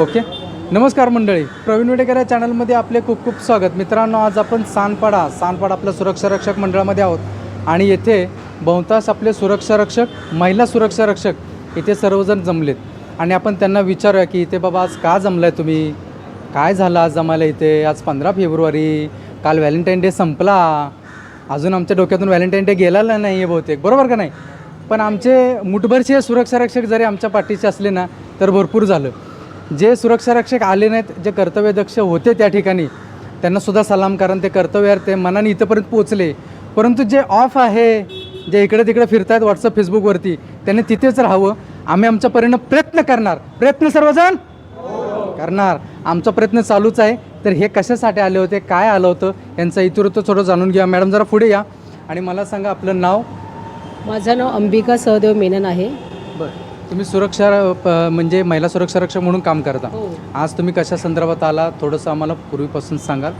Okay? नमस्कार मंडळी. प्रवीण वेडेकर या चॅनलमध्ये आपले खूप खूप स्वागत. मित्रांनो आज आपण सानपाडा सानपाडा आपल्या सुरक्षा रक्षक मंडळामध्ये आहोत. आणि येथे बहुतांश आपले सुरक्षा रक्षक महिला सुरक्षा रक्षक इथे सर्वजण जमलेत. आणि आपण त्यांना विचारूया की इथे बाबा आज का जमलाय तुम्ही? काय झालं आज जमायला इथे? आज पंधरा फेब्रुवारी काल व्हॅलेंटाईन डे संपला. अजून आमच्या डोक्यातून व्हॅलेंटाईन डे गेलेला नाही आहे बहुतेक. बरोबर का नाही? पण आमचे मुठभरचे सुरक्षा रक्षक जरी आमच्या पाठीचे असले ना तर भरपूर झालं. जे सुरक्षा रक्षक आले नाहीत जे कर्तव्यदक्ष होते त्या ठिकाणी त्यांना सुद्धा सलाम कारण ते कर्तव्यावर ते मनाने इथंपर्यंत पोचले परंतु जे ऑफ आहे जे इकडे तिकडे फिरतायत व्हॉट्सअप फेसबुकवरती त्यांनी तिथेच राहावं. आम्ही आमच्या परीनं प्रयत्न करणार. प्रयत्न सर्वजण? करणार. आमचा प्रयत्न चालूच आहे. तर हे कशासाठी आले होते काय आलं होतं यांचा इतिवृत्त थोडं जाणून घ्या मॅडम जरा पुढे या. आणि मला सांगा आपलं नाव. माझं नाव अंबिका सहदेव मेनन आहे. बरं. तुम्ही सुरक्षा प- म्हणजे महिला सुरक्षा रक्षक म्हणून काम करता. आज तुम्ही कशा संदर्भात आला थोडंसं आम्हाला पूर्वीपासून सांगाल.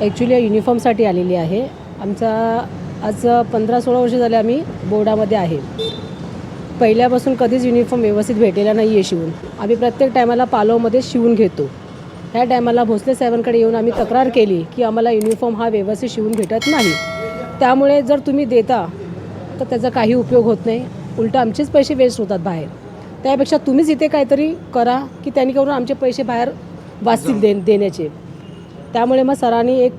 ॲक्च्युली युनिफॉर्मसाठी आलेली आहे. आमचा आज पंधरा सोळा वर्ष झाले आम्ही बोर्डामध्ये आहे. पहिल्यापासून कधीच युनिफॉर्म व्यवस्थित भेटलेला नाही आहे शिवून. आम्ही प्रत्येक टायमाला पालवमध्ये शिवून घेतो. ह्या टायमाला भोसले साहेबांकडे येऊन आम्ही तक्रार केली की आम्हाला युनिफॉर्म हा व्यवस्थित शिवून भेटत नाही. त्यामुळे जर तुम्ही देता तर त्याचा काही उपयोग होत नाही. उलट आमचेच पैसे वेस्ट होतात बाहेर. त्यापेक्षा तुम्हीच इथे काहीतरी करा की त्यांनी करून आमचे पैसे बाहेर वाचतील दे देण्याचे. त्यामुळे मग सरांनी एक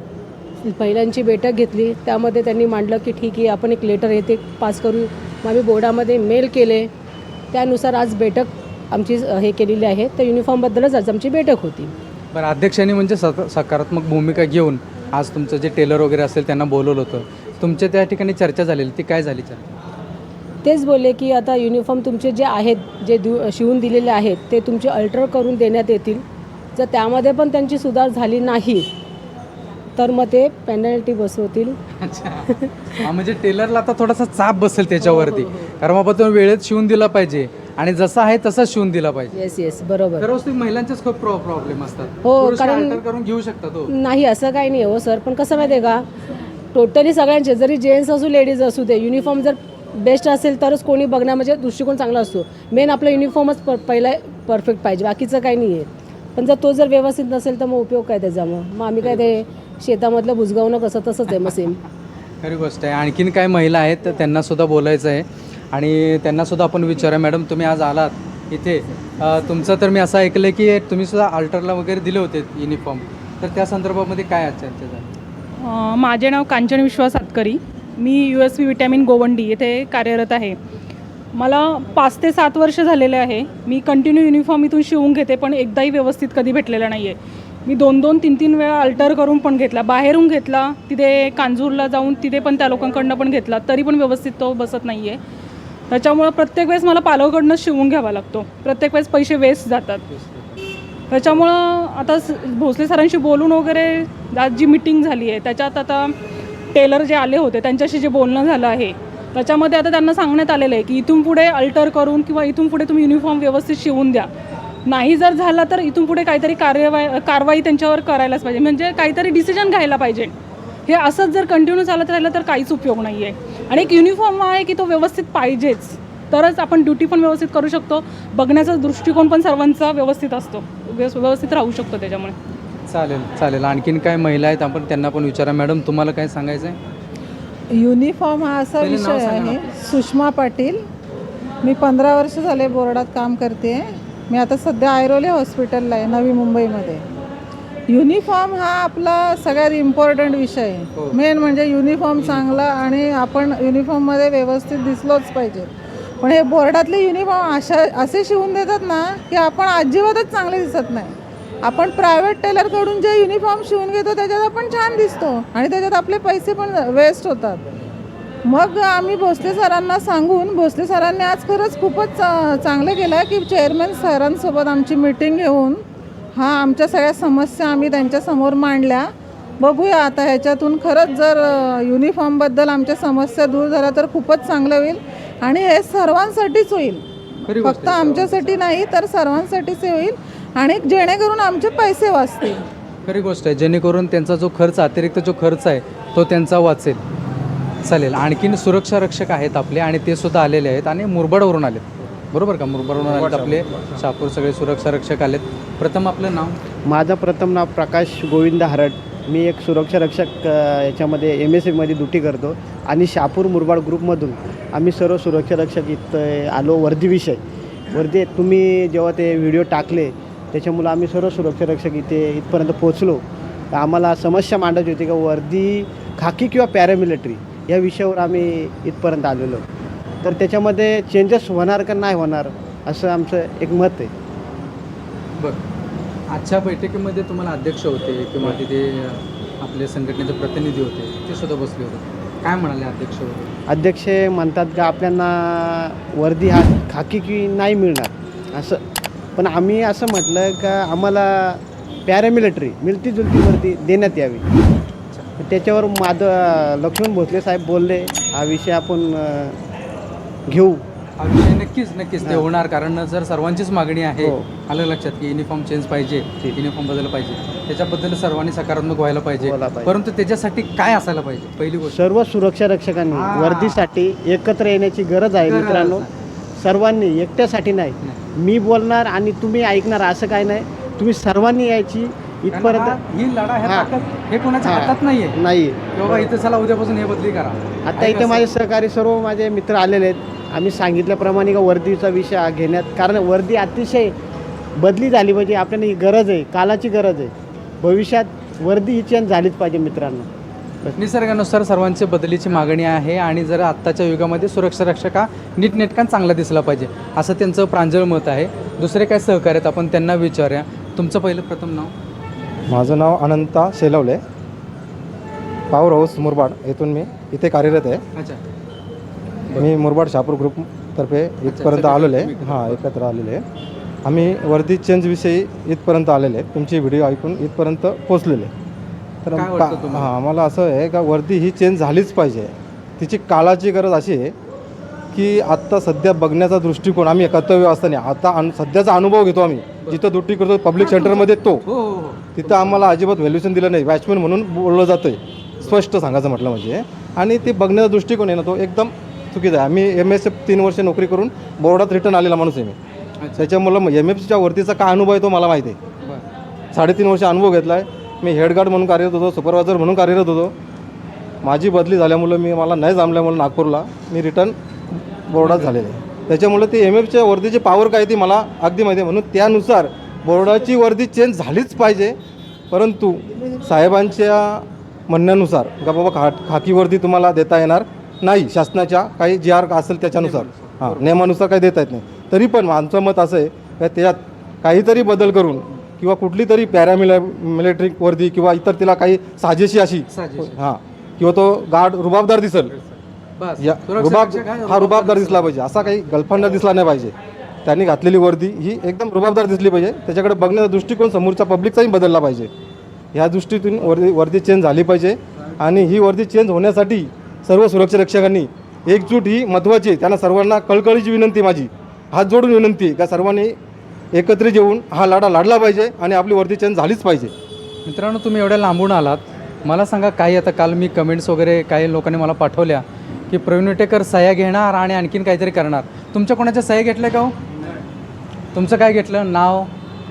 महिलांची बैठक घेतली. त्यामध्ये त्यांनी मांडलं की ठीक आहे आपण एक लेटर येते पास करू मग आम्ही बोर्डामध्ये मेल केले. त्यानुसार आज बैठक आमची हे केलेली आहे. त्या युनिफॉर्मबद्दलच आज आमची बैठक होती. बरं अध्यक्षांनी म्हणजे सक सकारात्मक भूमिका घेऊन आज तुमचं जे टेलर वगैरे असेल त्यांना बोलवलं होतं. तुमच्या त्या ठिकाणी चर्चा झालेली ती काय झाली चर्चा? तेच बोलले की आता युनिफॉर्म तुमचे जे आहेत जे दु शिवून दिलेले आहेत ते तुमचे अल्टर करून देण्यात येतील. जर त्यामध्ये पण त्यांची सुधार झाली नाही तर मग ते पेनल्टी बसवतील. अच्छा. हा, म्हणजे टेलरला आता थोडासा चाप बसेल त्याच्यावरती. कारण बाबा तो वेळेत शिवून दिला पाहिजे. आणि जसं आहे तसंच शिवून दिला पाहिजे. येस येस बरोबर. दररोज महिलांचेच खूप प्रॉब्लेम असतात. हो, पुरुष कारण- alter करून घेऊ शकतात हो. नाही असं काही नाही हो सर पण कसं माहिती आहे का? टोटली सगळ्यांचे जरी जेंट्स असू लेडीज असू दे युनिफॉर्म जर बेस्ट असेल तरच कोणी बघण्या म्हणजे दृष्टिकोन चांगला असतो. मेन आपला युनिफॉर्मच प पहिला परफेक्ट पाहिजे बाकीचं काही नाही आहे पण जर तो जर व्यवस्थित नसेल तर मग उपयोग काय त्याचा मग मग आम्ही काय ते शेतामधलं बुजगावणं कसं तसंच आहे मग सेम खरी गोष्ट आहे. आणखीन काय महिला आहेत तर त्यांना सुद्धा बोलायचं आहे. आणि त्यांना सुद्धा आपण विचारूया. मॅडम तुम्ही आज आलात इथे. तुमचं तर मी असं ऐकलं की तुम्ही सुद्धा अल्टरला वगैरे दिले होते युनिफॉर्म तर त्या संदर्भामध्ये काय झाली अ, माझे नाव कांचन विश्वास सातकरी. मी U S V vitamin Govandi येथे कार्यरत आहे. मला पाच ते सात वर्ष झालेले आहे. मी कंटिन्यू युनिफॉर्म इथून शिवून घेते पण एकदाही व्यवस्थित कधी भेटलेला नाही आहे मी दोन दोन तीन तीन वेळा अल्टर करून पण घेतला. बाहेरून घेतला तिथे कांजूरला जाऊन तिथे पण त्या लोकांकडनं पण घेतला तरी पण व्यवस्थित तो बसत नाही आहे त्याच्यामुळं प्रत्येक वेळेस मला पालवकडनं शिवून घ्यावा लागतो. प्रत्येक वेळेस पैसे वेस्ट जातात. त्याच्यामुळं आता स- भोसले सरांशी बोलून वगैरे आज जी मिटिंग झाली आहे त्याच्यात आता टेलर जे आले होते त्यांच्याशी जे बोलणं झालं आहे त्याच्यामध्ये आता त्यांना सांगण्यात आलेलं आहे की इथून पुढे अल्टर करून किंवा इथून पुढे तुम्ही युनिफॉर्म व्यवस्थित शिवून द्या. नाही जर झाला तर इथून पुढे काहीतरी कार्यवाही कारवाई त्यांच्यावर करायलाच पाहिजे. म्हणजे काहीतरी डिसिजन घ्यायला पाहिजे. हे असंच जर कंटिन्यू चालत राहिलं तर काहीच उपयोग नाही आहे आणि एक युनिफॉर्म आहे की तो व्यवस्थित पाहिजेच. तरच आपण ड्युटी पण व्यवस्थित करू शकतो. बघण्याचा दृष्टिकोन पण सर्वांचा व्यवस्थित असतो. व्यवस्थित राहू शकतो त्याच्यामुळे. चालेल चालेल. आणखीन काय महिला आहेत? आपण त्यांना पण विचारा. मॅडम तुम्हाला काय सांगायचं आहे युनिफॉर्म हा असा पहिले नाव विषय सांगा आहे. सुषमा पाटील. मी पंधरा वर्ष झाले बोर्डात काम करते. मी आता सध्या आयरोले हॉस्पिटलला आहे नवी मुंबईमध्ये. युनिफॉर्म हा आपला सगळ्यात इम्पॉर्टंट विषय हो. आहे मेन म्हणजे युनिफॉर्म चांगला आणि आपण युनिफॉर्ममध्ये व्यवस्थित दिसलोच पाहिजे. पण हे बोर्डातले युनिफॉर्म अशा असे शिवून देतात ना की आपण अजिबातच चांगले दिसत नाही. आपण प्रायव्हेट टेलरकडून जे युनिफॉर्म शिवून घेतो त्याच्यात आपण छान दिसतो. आणि त्याच्यात आपले पैसे पण वेस्ट होतात. मग आम्ही भोसले सरांना सांगून भोसले सरांनी आज खरंच खूपच चांगलं केलं आहे की चेअरमॅन सरांसोबत आमची मीटिंग घेऊन हा आमच्या सगळ्या समस्या आम्ही त्यांच्यासमोर मांडल्या. बघूया आता ह्याच्यातून खरंच जर युनिफॉर्मबद्दल आमच्या समस्या दूर झाल्या तर खूपच चांगलं होईल. आणि हे सर्वांसाठीच होईल. फक्त आमच्यासाठी नाही तर सर्वांसाठीच होईल. आणि जेणेकरून आमचे पैसे वाचतील. खरी गोष्ट आहे जेणेकरून त्यांचा जो खर्च अतिरिक्त जो खर्च आहे तो त्यांचा वाचेल. चालेल. आणखीन सुरक्षा रक्षक आहेत आपले आणि ते सुद्धा आलेले आहेत आणि मुरबाडवरून आलेत. बरोबर का? मुरबाडवरून आलेत आपले शहापूर सगळे सुरक्षा रक्षक आलेत. प्रथम आपलं नाव? माझं प्रथम नाव प्रकाश गोविंद हरड. मी एक सुरक्षा रक्षक याच्यामध्ये एम एस एमध्ये ड्युटी करतो आणि शहापूर मुरबाड ग्रुपमधून आम्ही सर्व सुरक्षा रक्षक इथं आलो. वर्दीविषय वर्दी तुम्ही जेव्हा ते व्हिडिओ टाकले त्याच्यामुळं आम्ही सर्व सुरक्षा रक्षक इथे इथपर्यंत पोहोचलो. तर आम्हाला समस्या मांडायची होती का वर्दी खाकी किंवा पॅरामिलिटरी या विषयावर आम्ही इथपर्यंत आलेलो. तर त्याच्यामध्ये चेंजेस होणार का नाही होणार असं आमचं एक मत आहे. बरं. आजच्या बैठकीमध्ये तुम्हाला अध्यक्ष होते किंवा तिथे आपले संघटनेचे प्रतिनिधी होते ते सुद्धा बसले होते. काय म्हणाले अध्यक्ष अध्यक्ष म्हणतात का आपल्याला वर्दी हा खाकी की नाही मिळणार असं पण आम्ही असं म्हटलं का आम्हाला पॅरामिलिटरी मिळती जुलती वर्दी देण्यात यावी. त्याच्यावर माध लक्ष्मण भोसले साहेब बोलले हा विषय आपण घेऊ. हा विषय नक्कीच नक्कीच ते होणार. कारण जर सर्वांचीच मागणी आहे हो. आलं लक्षात की युनिफॉर्म चेंज पाहिजे युनिफॉर्म बदलला पाहिजे. त्याच्याबद्दल सर्वांनी सकारात्मक व्हायला पाहिजे. व्हायला पाहिजे. परंतु त्याच्यासाठी काय असायला पाहिजे? पहिली गोष्ट. सर्व सुरक्षा रक्षकांनी हा. वर्दीसाठी एकत्र येण्याची गरज आहे गरज मित्रांनो. सर्वांनी एकट्यासाठी नाही. मी बोलणार आणि तुम्ही ऐकणार असं काय नाही. तुम्ही सर्वांनी यायची इथपर्यंत हा- लढा ह्या हा. ताकद हे कोणाच्या हा. हातात नाहीये. नाही. बाबा इथं चला उद्यापासून हे बदली करा. आता ऐका इथे सर. माझे सहकारी सर्व माझे मित्र आलेले आहेत. आम्ही सांगितल्याप्रमाणे का वर्दीचा विषय हा घेण्यात कारण वर्दी अतिशय बदली झाली पाहिजे. आपल्याला ही गरज आहे. कालाची गरज आहे. भविष्यात वर्दी ही चेंज झालीच पाहिजे मित्रांनो. निसर्गानुसार सर्वांची बदलीची मागणी आहे आणि जर आत्ताच्या युगामध्ये सुरक्षा रक्षक हा नीटनेटकान चांगला दिसला पाहिजे असं त्यांचं प्रांजळ मत आहे. दुसरे काय सहकार्य आहेत? आपण त्यांना विचारूया. तुमचं पहिलं प्रथम नाव? माझं नाव अनंता शेलवले. पॉवर हाऊस मुरबाड येथून मी इथे कार्यरत आहे. अच्छा. मी मुरबाड शहापूर ग्रुपतर्फे इथपर्यंत आलेलो आहे. हां एकत्र आलेले आहे. आम्ही वर्दी चेंजविषयी इथपर्यंत आलेले आहे. तुमची व्हिडिओ ऐकून इथपर्यंत पोचलेले तर काय वाटतं तुम्हाला? हां आम्हाला असं आहे का वर्दी ही चेंज झालीच पाहिजे. तिची काळाची गरज अशी आहे की आत्ता सध्या बघण्याचा दृष्टिकोन आम्ही कर्तव्य असताना आता अनु सध्याचा अनुभव घेतो आम्ही. जिथं ड्युटी करतो पब्लिक सेंटरमध्ये तो. हो हो हो. तिथं आम्हाला अजिबात व्हॅल्युशन दिलं नाही. वॅचमॅन म्हणून बोललं जातं आहे स्पष्ट सांगायचं म्हटलं म्हणजे. आणि ते बघण्याचा दृष्टिकोन आहे ना तो एकदम चुकीचा आहे. आम्ही एम एस एफ तीन वर्ष नोकरी करून बोर्डात रिटर्न आलेला माणूस आहे मी. अच्छा. त्याच्यामुळं एम एफ सीच्या वरतीचा काय अनुभव आहे तो मला माहिती आहे. बरं. साडेतीन वर्ष अनुभव घेतला आहे मी हेडगार्ड म्हणून कार्यरत होतो सुपरवायझर म्हणून कार्यरत होतो. माझी बदली झाल्यामुळं मी मला नाही जमल्यामुळं नागपूरला मी रिटर्न बोर्डात झालेले. आहे त्याच्यामुळे ते एम एफच्या वर्दीची पावर काय ती मला अगदी माहिती आहे. म्हणून त्यानुसार बोर्डाची वर्दी चेंज झालीच पाहिजे. परंतु साहेबांच्या म्हणण्यानुसार का बाबा खा खाकी वर्दी तुम्हाला देता येणार नाही शासनाच्या काही जी आर असेल त्याच्यानुसार. हां नियमानुसार काही देता येत नाही. तरी पण आमचं मत असं आहे का त्याच्यात काहीतरी बदल करून किंवा कुठली तरी पॅरामिला मिलिटरी वर्दी किंवा इतर तिला काही साजेशी अशी. साजेशी. हां. किंवा तो गार्ड रुबाबदार दिसेल. बस. या रुबाब हा रुबाबदार दिसला? पाहिजे. असा काही गलफंडा दिसला नाही पाहिजे. त्यांनी घातलेली वर्दी ही एकदम रुबाबदार दिसली पाहिजे. त्याच्याकडे बघण्याचा दृष्टिकोन समोरच्या पब्लिकचाही बदलला पाहिजे. ह्या दृष्टीतून वर्दी वर्दी चेंज झाली पाहिजे. आणि ही वर्दी चेंज होण्यासाठी सर्व सुरक्षा रक्षकांनी एकजूट ही महत्त्वाची आहे. त्यांना सर्वांना कळकळीची विनंती माझी. हात जोडून विनंती आहे. का सर्वांनी एकत्रित येऊन हा लाडा लाडला पाहिजे आणि आपली वर्दी झालीच पाहिजे. मित्रांनो तुम्ही एवढ्या लांबून आलात. मला सांगा काही आता काल मी कमेंट्स वगैरे काही लोकांनी मला पाठवल्या की प्रवीण विटेकर सह्या घेणार आणि आणखीन काहीतरी करणार. तुमच्या कोणाच्या सह्या घेतल्या का हो? तुमचं काय घेतलं? नाव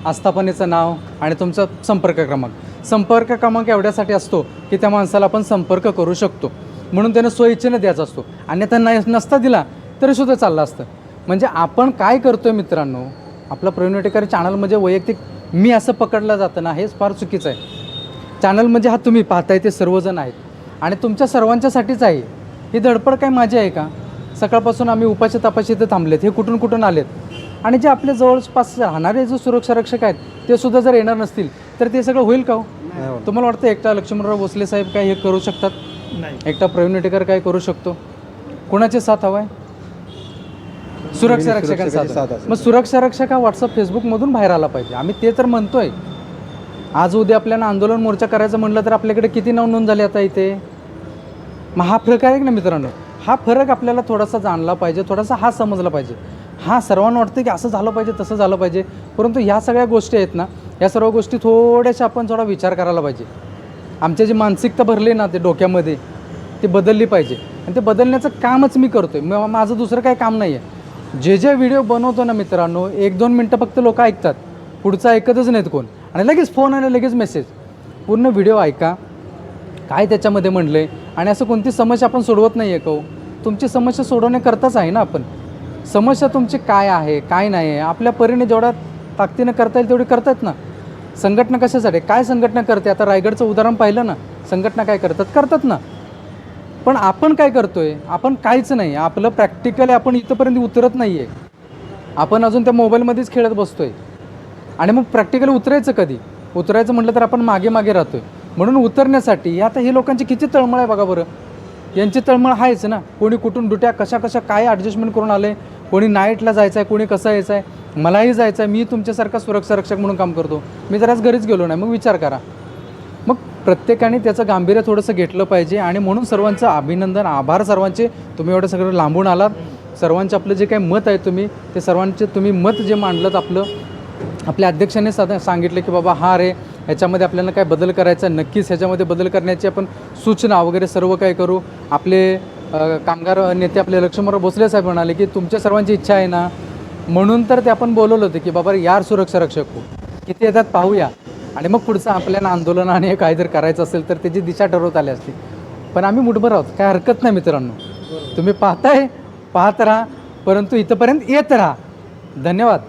आस्थापनेचं नाव आणि तुमचा संपर्क क्रमांक. संपर्क क्रमांक एवढ्यासाठी असतो की त्या माणसाला आपण संपर्क करू शकतो. म्हणून त्यानं स्वइच्छेने द्यायचा असतो. अन्यथा नाही नसता दिला तरीसुद्धा चाललं असतं. म्हणजे आपण काय करतो आहे मित्रांनो? आपला प्रवीण विटेकर चॅनल म्हणजे वैयक्तिक मी असं पकडलं जातं ना हेच फार चुकीचं आहे. चॅनल म्हणजे हा तुम्ही पाहताय ते सर्वजण आहेत. आणि तुमच्या सर्वांच्यासाठीच आहे. ही धडपड काय माझी आहे का? सकाळपासून आम्ही उपाशी तापाशी इथे थांबलेत हे कुठून कुठून आलेत? आणि जे आपले जवळपास राहणारे जो सुरक्षा रक्षक आहेत ते सुद्धा जर येणार नसतील तर ते सगळं होईल का हो? तुम्हाला वाटतं एकटा लक्ष्मणराव भोसले साहेब काय हे करू शकतात? एकटा प्रवीण विटेकर काय करू शकतो? कोणाचे साथ हवाय सुरक्षा रक्षकांचा. मग सुरक्षा रक्षक हा व्हॉट्सअप फेसबुकमधून बाहेर आला पाहिजे. आम्ही ते तर म्हणतोय. आज उद्या आपल्याला आंदोलन मोर्चा करायचं म्हटलं तर आपल्याकडे किती नाव नोंद झाली आता इथे? मग हा फरक आहे ना मित्रांनो? हा फरक आपल्याला थोडासा जाणला पाहिजे थोडासा हा समजला पाहिजे. हा सर्वांना वाटतं की असं झालं पाहिजे तसं झालं पाहिजे. परंतु ह्या सगळ्या गोष्टी आहेत ना या सर्व गोष्टी थोड्याशा आपण थोडा विचार करायला पाहिजे. आमच्या जी मानसिकता भरली ना ते डोक्यामध्ये ती बदलली पाहिजे. आणि ते बदलण्याचं कामच मी करतो आहे माझं दुसरं काही काम नाही आहे जे जे व्हिडिओ बनवतो ना मित्रांनो एक दोन मिनटं फक्त लोक ऐकतात. पुढचं ऐकतच नाहीत कोण. आणि लगेच फोन आणि लगेच मेसेज पूर्ण व्हिडिओ ऐका. काय त्याच्यामध्ये म्हणलं आहे आणि असं कोणती समस्या आपण सोडवत नाही आहे का हो? तुमची समस्या सोडवण्याकरताच आहे ना आपण. समस्या तुमची काय आहे काय नाही आहे आपल्या परीने जेवढ्या ताकदीनं करता येईल तेवढी करतात ना. संघटना कशासाठी? काय संघटना करते? आता रायगडचं उदाहरण पाहिलं ना. संघटना काय करतात? करतात ना. पण आपण काय करतोय? आपण काहीच नाही. आपलं प्रॅक्टिकली आपण इथंपर्यंत उतरत नाही आहे आपण अजून त्या मोबाईलमध्येच खेळत बसतोय. आणि मग प्रॅक्टिकली उतरायचं कधी? उतरायचं म्हटलं तर आपण मागे मागे राहतोय. म्हणून उतरण्यासाठी आता हे लोकांची किती तळमळ आहे बघा बरं. यांची तळमळ आहेच ना. कोणी कुठून डुट्या कशा कशा काय ॲडजस्टमेंट करून आले कोणी नाईटला जायचं आहे कोणी कसं यायचं आहे मलाही जायचं आहे मी तुमच्यासारखा सुरक्षा रक्षक म्हणून काम करतो. मी जराच घरीच गेलो नाही मग विचार करा. प्रत्येकाने त्याचं गांभीर्य थोडंसं घेतलं पाहिजे आणि म्हणून सर्वांचं अभिनंदन आभार सर्वांचे. तुम्ही एवढं सगळं लांबून आलात. सर्वांचे आपलं जे काही मत आहे तुम्ही ते सर्वांचे तुम्ही मत जे मांडलं आपलं आपल्या अध्यक्षांनी साधा सांगितलं की बाबा हा रे ह्याच्यामध्ये आपल्याला काय बदल करायचा नक्कीच ह्याच्यामध्ये बदल करण्याची आपण सूचना वगैरे सर्व काय करू. आपले कामगार नेते आपले लक्ष्मणराव भोसले साहेब म्हणाले की तुमच्या सर्वांची इच्छा आहे ना? म्हणून तर ते आपण बोलवलं होतं की बाबा यार सुरक्षा रक्षक हो. किती येतात पाहूया. आणि मग पुढचं आपल्याला आंदोलन आणि काय जर करायचं असेल तर त्याची दिशा ठरवत आली असती. पण आम्ही मुठभर आहोत. काय हरकत नाही मित्रांनो. तुम्ही पाहताय पाहत राहा. परंतु इथंपर्यंत येत राहा. धन्यवाद.